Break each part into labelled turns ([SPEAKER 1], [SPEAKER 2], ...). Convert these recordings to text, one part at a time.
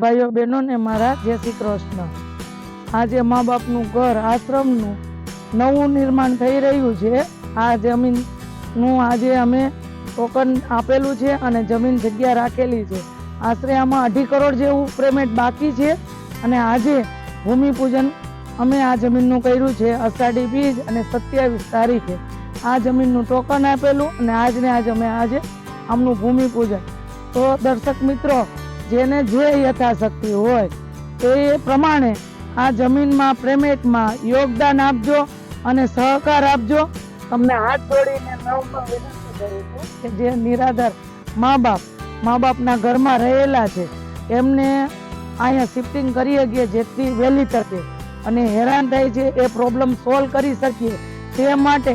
[SPEAKER 1] ભાઈઓ બહેનો ને મારા જય શ્રી કૃષ્ણ. આજે મા બાપનું ઘર, આશ્રમનું નવું નિર્માણ થઈ રહ્યું છે. આ જમીનનું આજે અમે ટોકન આપેલું છે અને જમીન જગ્યા રાખેલી છે. આશરે આમાં અઢી કરોડ જેવું પેમેન્ટ બાકી છે અને આજે ભૂમિપૂજન અમે આ જમીનનું કર્યું છે. અષાઢી બીજ અને સત્યાવીસ તારીખે આ જમીનનું ટોકન આપેલું અને આજને આજ અમે આજે આમનું ભૂમિપૂજન. તો દર્શક મિત્રો જેને જે યથાશક્તિ હોય એ પ્રમાણે આ જમીનમાં પ્રેમેટમાં યોગદાન આપજો અને સહકાર આપજો. તમને હાથ જોડીને નવમાં વિનંતી કરું છું કે જે નિરાધાર મા બાપ, મા બાપના ઘરમાં રહેલા છે, એમને અહીંયા શિફ્ટિંગ કરી શકીએ જેટલી વહેલી તકે અને હેરાન થાય છે, એ પ્રોબ્લેમ સોલ્વ કરી શકીએ. તે માટે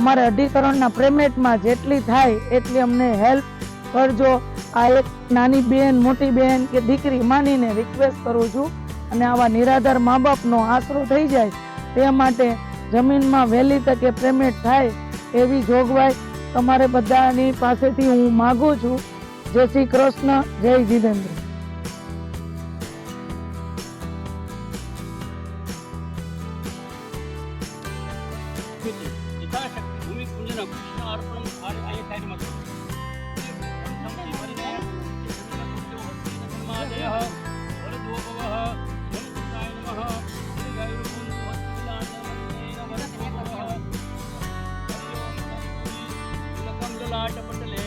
[SPEAKER 1] અમારે અઢી કરોડના પ્રેમેટમાં જેટલી થાય એટલી અમને હેલ્પ કરજો. આ એક નાની બેન, મોટી બેન કે દીકરી માનીને રિક્વેસ્ટ કરું છું અને આવા નિરાધાર મા બાપનો આશરો થઈ જાય તે માટે જમીનમાં વહેલી તકે પેમેન્ટ થાય એવી જોગવાઈ તમારે બધાની પાસેથી હું માગું છું. જય શ્રી કૃષ્ણ, જય જીતેન્દ્ર.
[SPEAKER 2] યથાશક્તિ ભૂમિ ஆட்டப்பட்டலே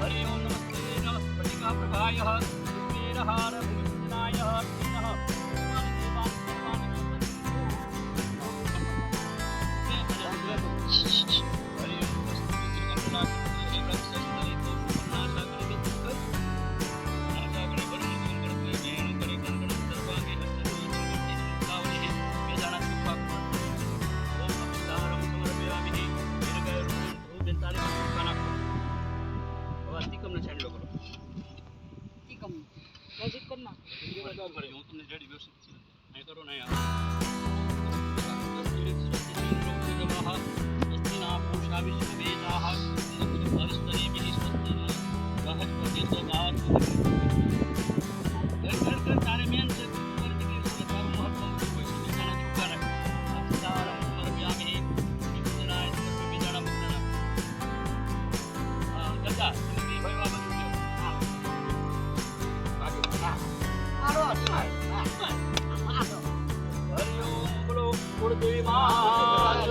[SPEAKER 2] हरि ओं नमस्ते नमस्फटिका प्रभायः
[SPEAKER 1] सूर्येरहार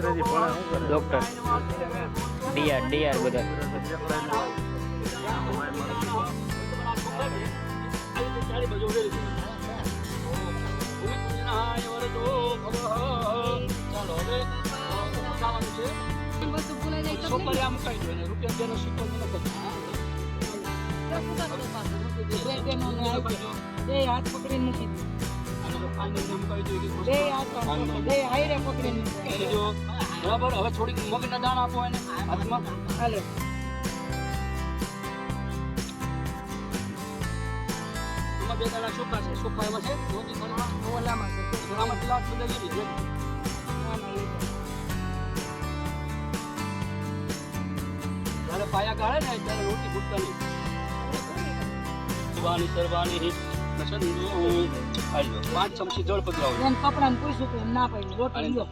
[SPEAKER 3] ડોક્ટર. ડીઆર ડીઆર બધા.
[SPEAKER 2] ચાલો છે સોપરિયા મુકાઈ દો રૂપિયા બેનો સિક્કો.
[SPEAKER 1] બે હાથ પકડીને મૂકી. બે હાથ બે હાયરે પકડીને
[SPEAKER 2] જો બરાબર? હવે થોડીક મગના દાણા આપો એને હાથમાં.
[SPEAKER 1] હાલે.
[SPEAKER 2] બે દાણા ચોખ્ખા છે. ચોખ્ખા એમાં છે. ધોતી.
[SPEAKER 1] ઓલામાં
[SPEAKER 2] પેલા બધા લીધી. જ્યારે પાયા ગાળે ને ત્યારે રોટી ભૂટતા નહીં સર્વાણી સર્વાણી નસંદુ આજો પાંચ ચમચી જળ પધરાવો.
[SPEAKER 1] એને કપડાને પૂછ્યું તો એમ ના પાડી રોટી લ્યો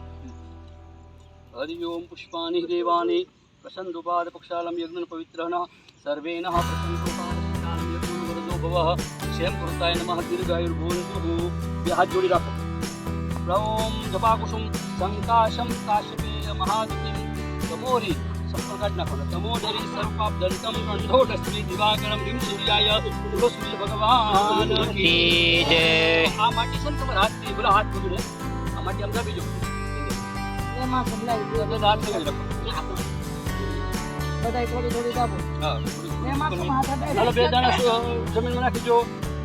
[SPEAKER 2] હરિ ઓમ પુષ્પાની દેવાની પ્રસન્નુપાદ પક્ષાલમ યજ્ઞ પવિત્રઃ સર્વેન પ્રસન્નુપાદ પક્ષાલમ યજ્ઞ વરદો ભવઃ શ્યામ કૃતાય નમઃ દીર્ઘાયુર્ભુવંતુઃ બે હાથ જોડી રાખો. ઓમ જપાકુસુમ શંકાશમ કાશ્યપેય મહાદુતિમ તમોરી સંપર્ક કાઢી નાખો તમોદરી સર્પાપ દંતમ કંઠોડશ્રી દિવાકરમ રીમ સૂર્યાય સૂર્ય ભગવાન કી
[SPEAKER 3] કી જય
[SPEAKER 2] આ માટી છે ને તમારા હાથથી બોલો હાથ પકડે આ માટી આમ દાબી જો
[SPEAKER 1] એમાં સંભળાય છે.
[SPEAKER 2] એટલે હાથ લગાવી રાખો
[SPEAKER 1] બધાય થોડી થોડી દાબો
[SPEAKER 2] હા
[SPEAKER 1] એમાં શું હાથ અડાય?
[SPEAKER 2] હાલો બે દાણા સુ- જમીનમાં નાખી દો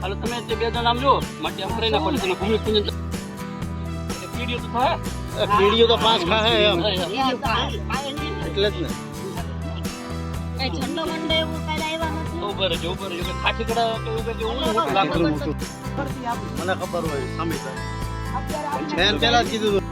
[SPEAKER 2] હાલો તમે તે બે દાણા આમ જો માટી આમ કરી નાખો એટલે તમે ભૂમિ પૂજન એટલે કીડીઓ તો થાય
[SPEAKER 4] કીડીઓ તો પાંચ ખાહે એમ એટલે જ ને
[SPEAKER 5] કઈ ઠંડો મંડો એવું કઈ આવ્યા નથી
[SPEAKER 2] ખાટી કડા.
[SPEAKER 4] મને ખબર હોય સામે છે પેલા કીધું.